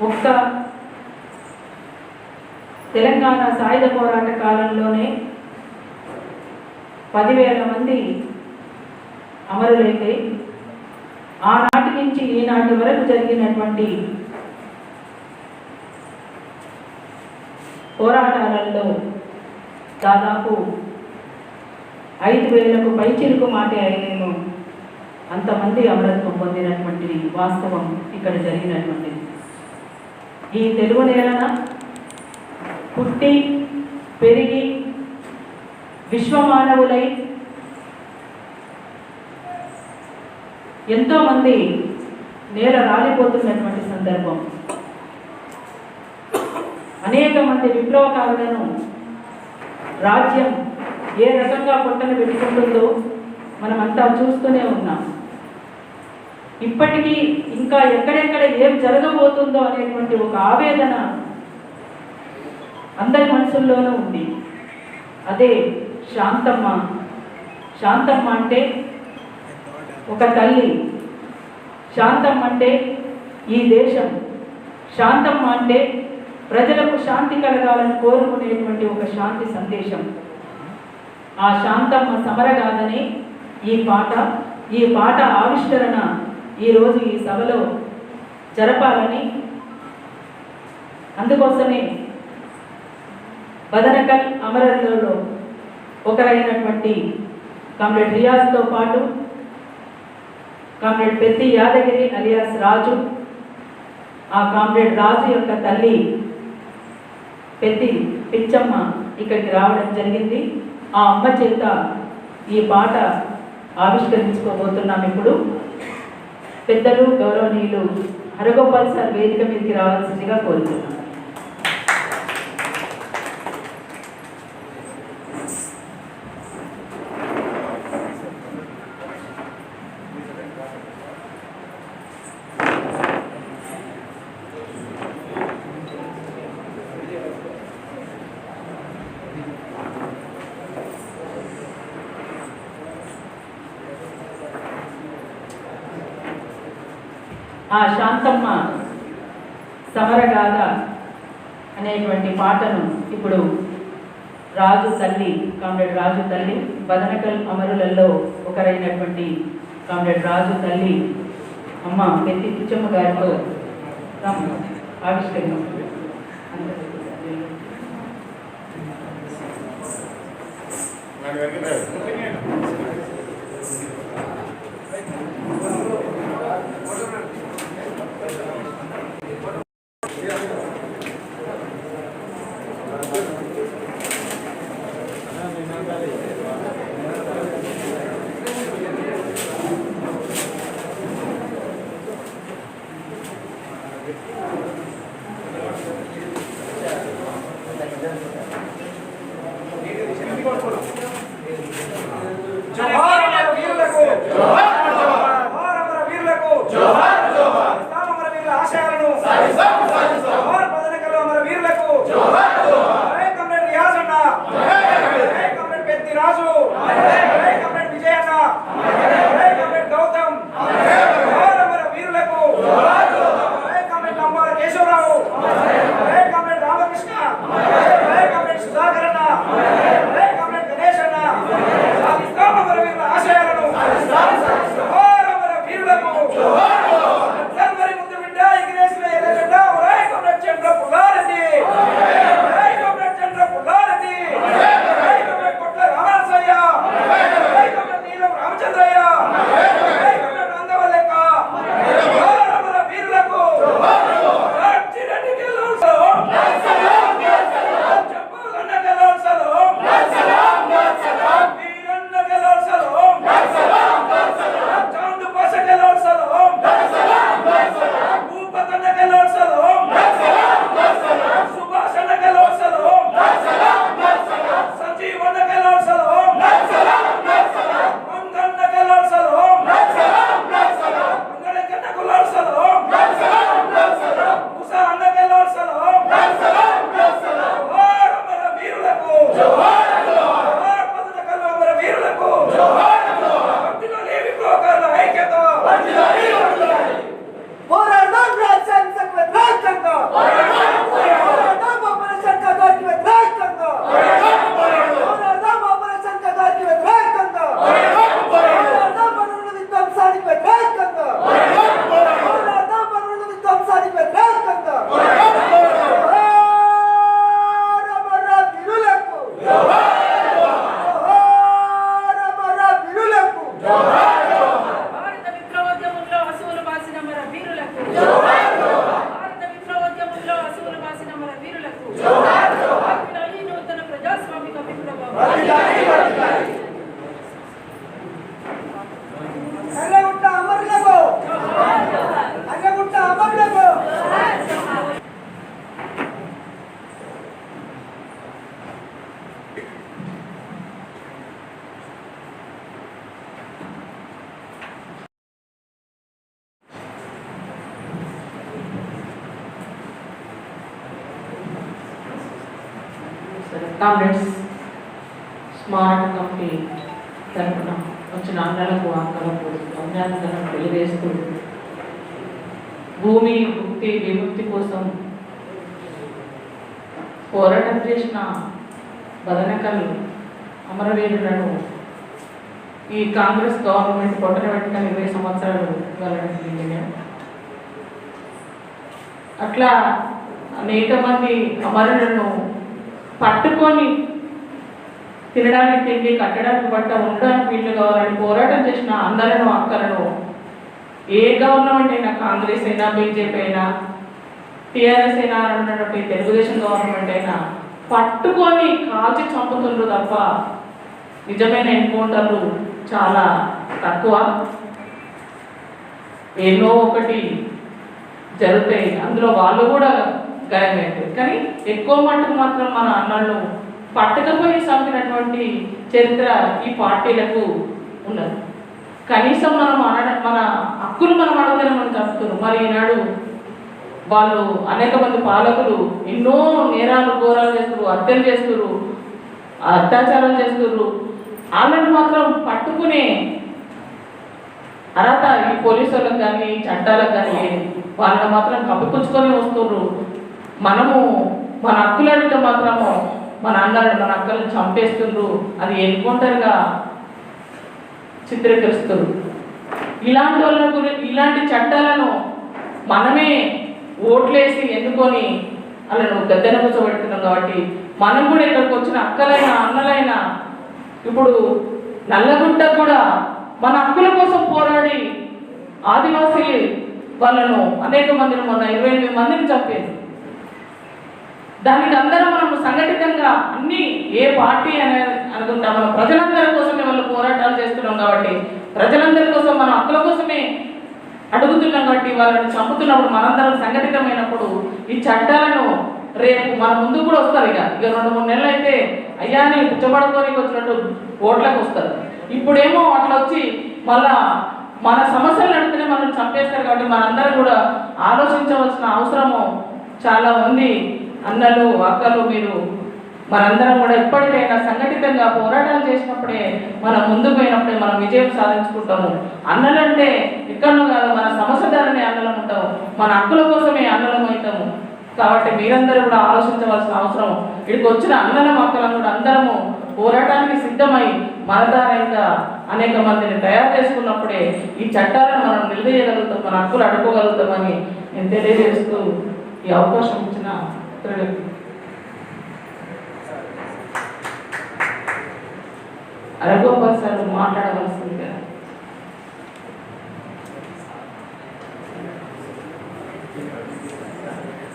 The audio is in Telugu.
ఒక్క తెలంగాణ సాయుధ పోరాట కాలంలోనే పదివేల మంది అమరులైతే ఆనాటి నుంచి ఈనాటి వరకు జరిగినటువంటి పోరాటాలలో దాదాపు ఐదు వేలకు పైచిరుకు మాటే అయినేమో అంతమంది అమరత్వం పొందినటువంటి వాస్తవం ఇక్కడ జరిగినటువంటిది. ఈ తెలుగు నేలన పుట్టి పెరిగి విశ్వమానవులై ఎంతోమంది నేల రాలిపోతున్నటువంటి సందర్భం. అనేక మంది విప్లవకారులను రాజ్యం ఏ రకంగా పొట్టను పెట్టుకుంటుందో మనమంతా చూస్తూనే ఉన్నాం. ఇప్పటికీ ఇంకా ఎక్కడెక్కడ ఏం జరగబోతుందో అనేటువంటి ఒక ఆవేదన అందరి మనసుల్లోనూ ఉంది. అదే శాంతమ్మ. శాంతమ్మ అంటే ఒక తల్లి. శాంతమ్మ అంటే ఈ దేశం. శాంతమ్మ అంటే ప్రజలకు శాంతి కలగాలని కోరుకునేటువంటి ఒక శాంతి సందేశం. ఆ శాంతమ్మ సమరగాథనే ఈ పాట ఈ పాట ఆవిష్కరణ ఈరోజు ఈ సభలో జరపాలని అందుకోసమే బదనకల్ అమరర్లలో ఒకరైనటువంటి కామ్రేడ్ రియాజ్తో పాటు కామ్రేడ్ పెద్ది యాదగిరి అలియాస్ రాజు ఆ కామ్రేడ్ రాజు యొక్క తల్లి పెద్ది పిచ్చమ్మ ఇక్కడికి రావడం జరిగింది. ఆ అమ్మ చేత ఈ పాట ఆవిష్కరించుకోబోతున్నాం ఇప్పుడు. పెద్దలు గౌరవనీయులు హరగోపాల్ సార్ వేదిక మీదకి రావాల్సిందిగా కోరుతున్నాను ఆ శాంతమ్మ సమరగాథ అనేటువంటి పాటను ఇప్పుడు రాజు తల్లి కామ్రేడ్ రాజు తల్లి బదనకల్ అమరులలో ఒకరైనటువంటి కామ్రేడ్ రాజు తల్లి అమ్మ పెద్ది పిచ్చమ్మ గారితో రామ్ ఆవిష్కరించారు జోహార్ জোহার కామ్రేడ్స్ స్మారక కమిటీ తరఫున వచ్చిన అన్నలకు అక్కలకు అభినందనలు తెలియజేస్తూ భూమి ముక్తి విముక్తి కోసం పోరాటం చేసిన బదనకలు అమరవీరులను ఈ కాంగ్రెస్ గవర్నమెంట్ పొట్టన పెట్టిన ఇరవై సంవత్సరాలు వెళ్ళడం అట్లా అనేక మంది అమరులను పట్టుకొని తినడానికి తిండి కట్టడానికి బట్ట ఉండడానికి వీళ్ళు కావాలని పోరాటం చేసిన అందలను అక్కలను. ఏ గవర్నమెంట్ అయినా కాంగ్రెస్ అయినా బీజేపీ అయినా టీఆర్ఎస్ అయినా అన్నటువంటి తెలుగుదేశం గవర్నమెంట్ అయినా పట్టుకొని కాల్చి చంపుతుండ్రు తప్ప నిజమైన ఎన్కౌంటర్లు చాలా తక్కువ. ఎన్నో ఒకటి జరుగుతాయి. అందులో వాళ్ళు కూడా గాయమైంది కానీ ఎక్కువ మటుకు మాత్రం మన అన్నలను పట్టకపోయి చంపినటువంటి చరిత్ర ఈ పార్టీలకు ఉన్నది. కనీసం మనం అన మన హక్కులు మనం అడగదని మనం చంపుతున్నాం మరి ఈనాడు వాళ్ళు అనేక మంది పాలకులు ఎన్నో నేరాలు ఘోరాలు చేస్తారు హత్యలు చేస్తారు అత్యాచారాలు చేస్తున్నారు. వాళ్ళని మాత్రం పట్టుకునే అర్హత ఈ పోలీసులకు కానీ చట్టాలకు కానీ వాళ్ళని మాత్రం కప్పిపుచ్చుకొని వస్తున్నారు. మనము మన అక్కులంటే మాత్రము మన అన్నలను మన అక్కలను చంపేస్తుండ్రు. అది ఎన్కౌంటర్గా చిత్రీకరిస్తారు ఇలాంటి వాళ్ళ గురించి ఇలాంటి చట్టాలను మనమే ఓట్లేసి ఎన్నుకొని వాళ్ళను గద్దెన కూర్చోబెడుతున్నాం కాబట్టి మనం కూడా ఇక్కడికి వచ్చిన అక్కలైనా అన్నలైనా ఇప్పుడు నల్లగుంట కూడా మన హక్కుల కోసం పోరాడి ఆదివాసీ వాళ్ళను అనేక మందిని మొన్న ఇరవై ఎనిమిది మందిని చంపేది దానికి అందరం మనం సంఘటితంగా అన్ని ఏ పార్టీ అనే అనుకుంటా. మనం ప్రజలందరి కోసమే వాళ్ళు పోరాటాలు చేస్తున్నాం కాబట్టి ప్రజలందరి కోసం మన హక్కుల కోసమే అడుగుతున్నాం కాబట్టి వాళ్ళని చంపుతున్నప్పుడు మనందరం సంఘటితమైనప్పుడు ఈ చట్టాలను రేపు మన ముందు కూడా వస్తారు ఇక. ఇక రెండు మూడు నెలలు అయితే అయ్యా అని వచ్చినట్టు ఓట్లకు వస్తారు. ఇప్పుడేమో అట్లా వచ్చి మళ్ళా మన సమస్యలు అడిగితే మనం చంపేస్తారు కాబట్టి మనందరం కూడా ఆలోచించవలసిన అవసరము చాలా ఉంది. అన్నలు అక్కలు మీరు మనందరం కూడా ఎప్పటికైనా సంఘటితంగా పోరాటాలు చేసినప్పుడే మనం ముందుకు పోయినప్పుడే మనం విజయం సాధించుకుంటాము. అన్నలంటే ఎక్కడో కాదు మన సమస్యదారనే అన్నలం ఉంటాము మన హక్కుల కోసమే అన్నలం అవుతాము. కాబట్టి మీరందరూ కూడా ఆలోచించవలసిన అవసరం. ఇక్కడికి వచ్చిన అన్నల మక్కలను కూడా అందరము పోరాటానికి సిద్ధమై మనదారంగా అనేక మందిని తయారు చేసుకున్నప్పుడే ఈ చట్టాలను మనం నిలదీయగలుగుతాం మన హక్కులు అడుకోగలుగుతామని నేను తెలియజేస్తూ ఈ అవకాశం ఇచ్చిన మిత్రులకి అరగోపాల్ సార్ మాట్లాడవలసిందిగా